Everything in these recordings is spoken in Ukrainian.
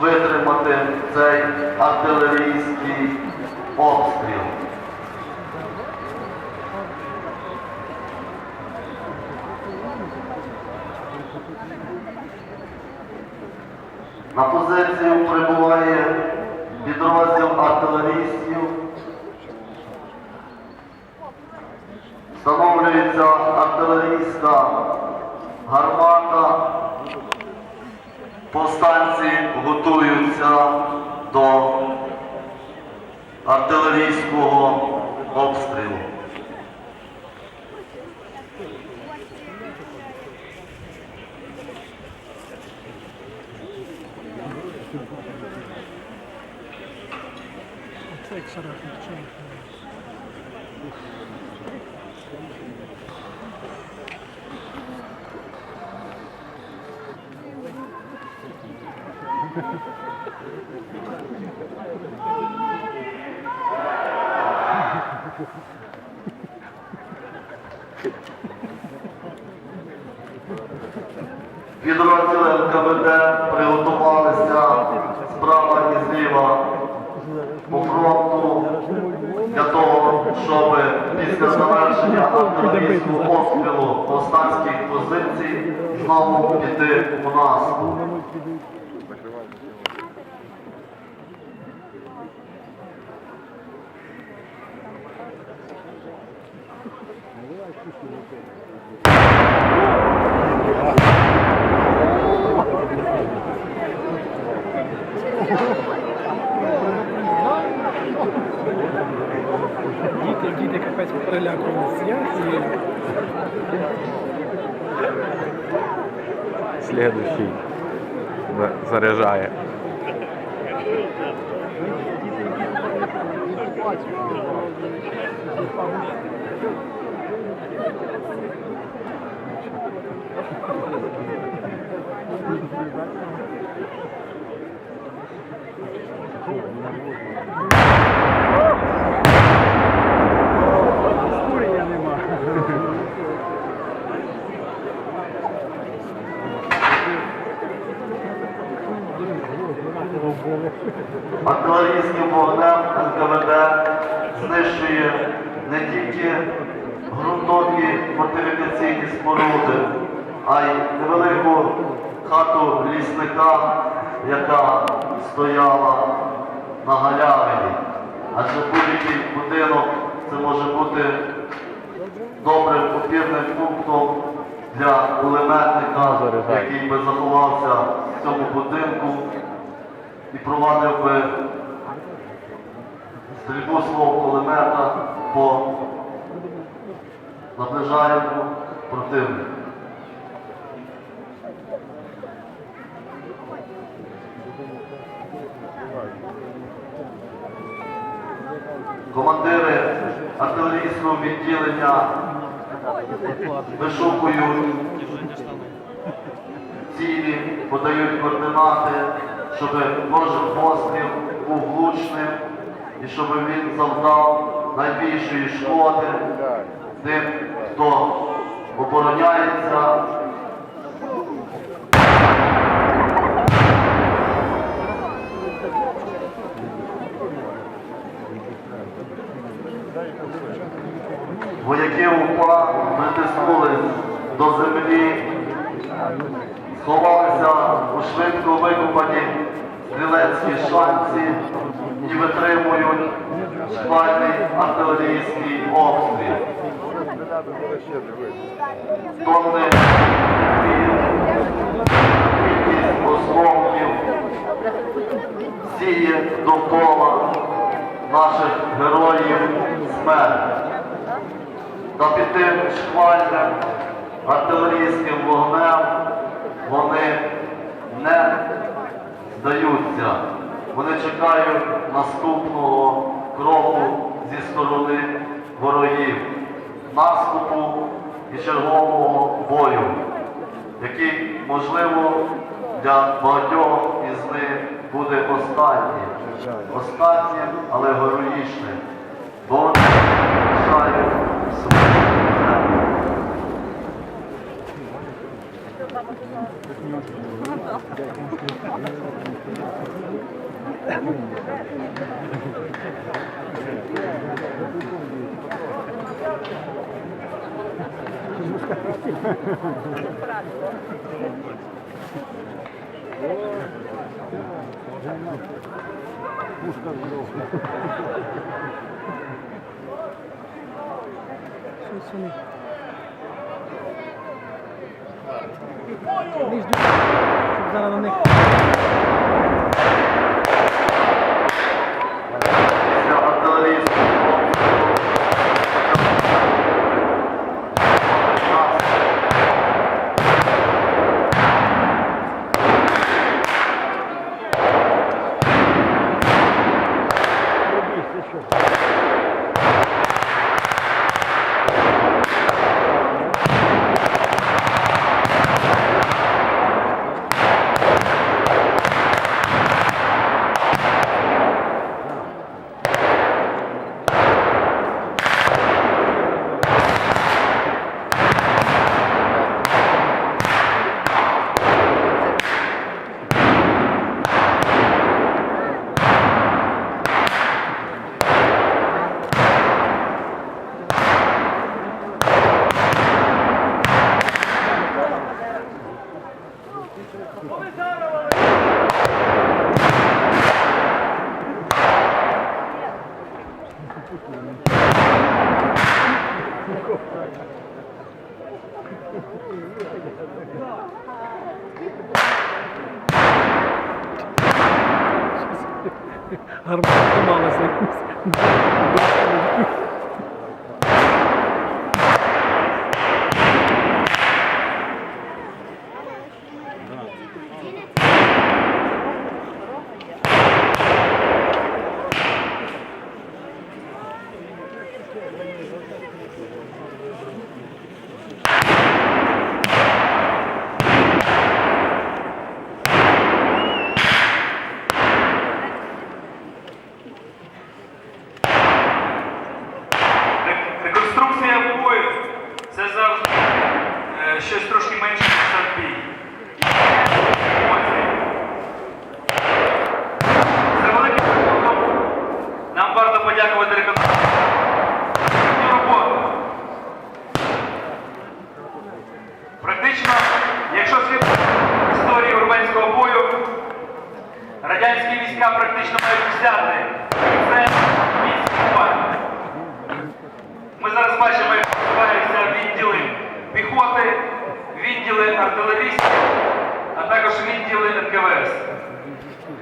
витримати цей артилерійський обстріл. На позицію прибуває підрозділ артилерістів. Встановлюється артилерійська гармата. Повстанці готуються до артилерійського обстрілу. Це як шарахнув чай. Підрозділи НКВД приготувалися справа і зліва по фронту для того, щоб після завершення артилерійського обстрілу повстанських позицій знову піти у наступ. Діти, діти капець перелякувалися. Я Следующий за- заряжає. курення нема. Артилерійським вогнем НКВД знищує споруди, а й невелику хату лісника, яка стояла на галявині. Адже будь-який будинок це може бути добрим опірним пунктом для кулеметника, який би заховався в цьому будинку і провадив би стрільбу свого кулемета по наближаємому противнику. Командири артилерійського відділення вишукують цілі, подають координати, щоб кожен постріл був влучним і щоб він завдав найбільшої шкоди тим, хто обороняється. Артилерійський обстріл. Тонни кількість осколків сіє довкола наших героїв смерть. Та під тим шквальним артилерійським вогнем вони не здаються. Вони чекають наступного кроку зі сторони ворогів, наступу і чергового бою, який, можливо, для багатьох із них буде останнім. Останнім, але героїчним. Бо вони вважають свою землю. Щось вони. Вони ждуть, щоб Harmanlıkla bağlasak biz.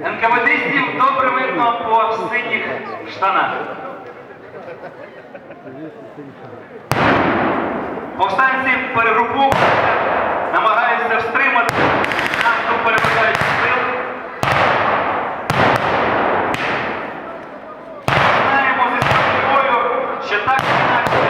НКВДистів добре видно по синіх штанах. Повстанці перегруповуються, намагаються встримати наступ переважаючих сил. Знаємо зі собою, що так чи інакше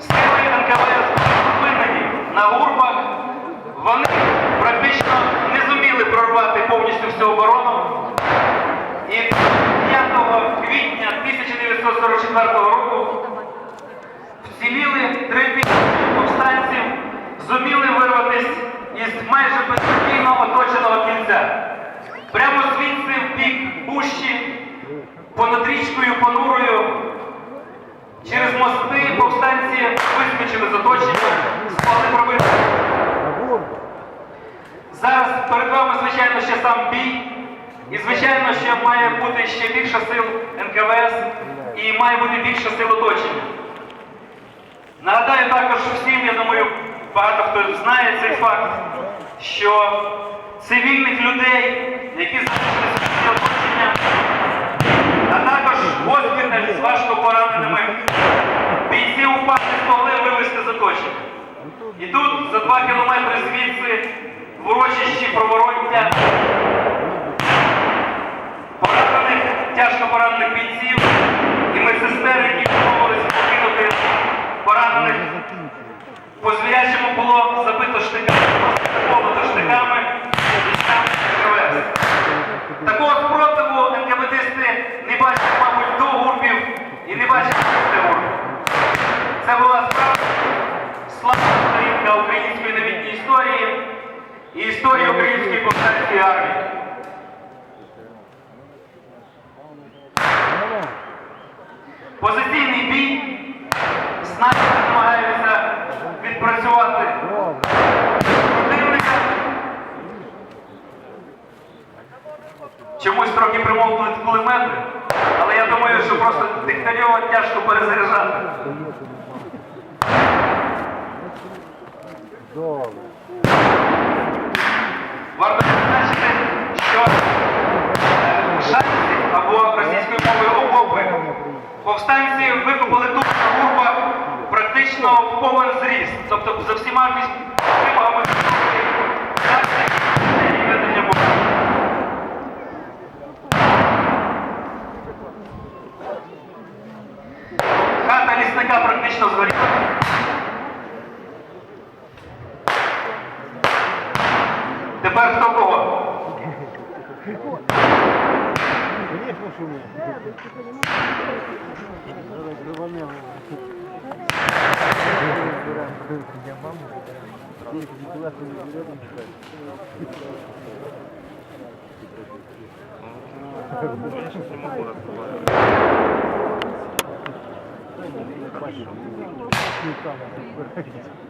сили НКВС були зупинені на гурбах. Вони практично не зуміли прорвати повністю всю оборону. І 5 квітня 1944 року вціліли три тисячі повстанців, зуміли вирватися із майже безпокійно оточеного кільця. Прямо звідси в бік Пущі, понад річкою Понурою, через мости повстанці вискочили з оточення, спали пробити. Зараз перед вами, звичайно, ще сам бій. І, звичайно, що має бути ще більше сил НКВС і має бути більше сил оточення. Нагадаю також всім, я думаю, багато хто знає цей факт, що цивільних людей, які залишилися оточення, а також госпіталь з важко пораненими бійці УПА не змогли вивезти з оточення. І тут, за два кілометри звідси, в урочищі Провороття, поранених, тяжко поранених бійців медсестер, які відмовилися покинути поранених. По звірячому було забито Позиційний бій. Снайпер намагається відпрацювати противника. Чомусь трохи примовкли кулемети, але я думаю, що просто Дегтярьова тяжко перезаряджати. Варто повстанці викопали тут група практично в повен зріст, тобто за всіма вимогами. Хата лісника практично згоріла. Тепер хто кого? konuşulmuyor. Thank you.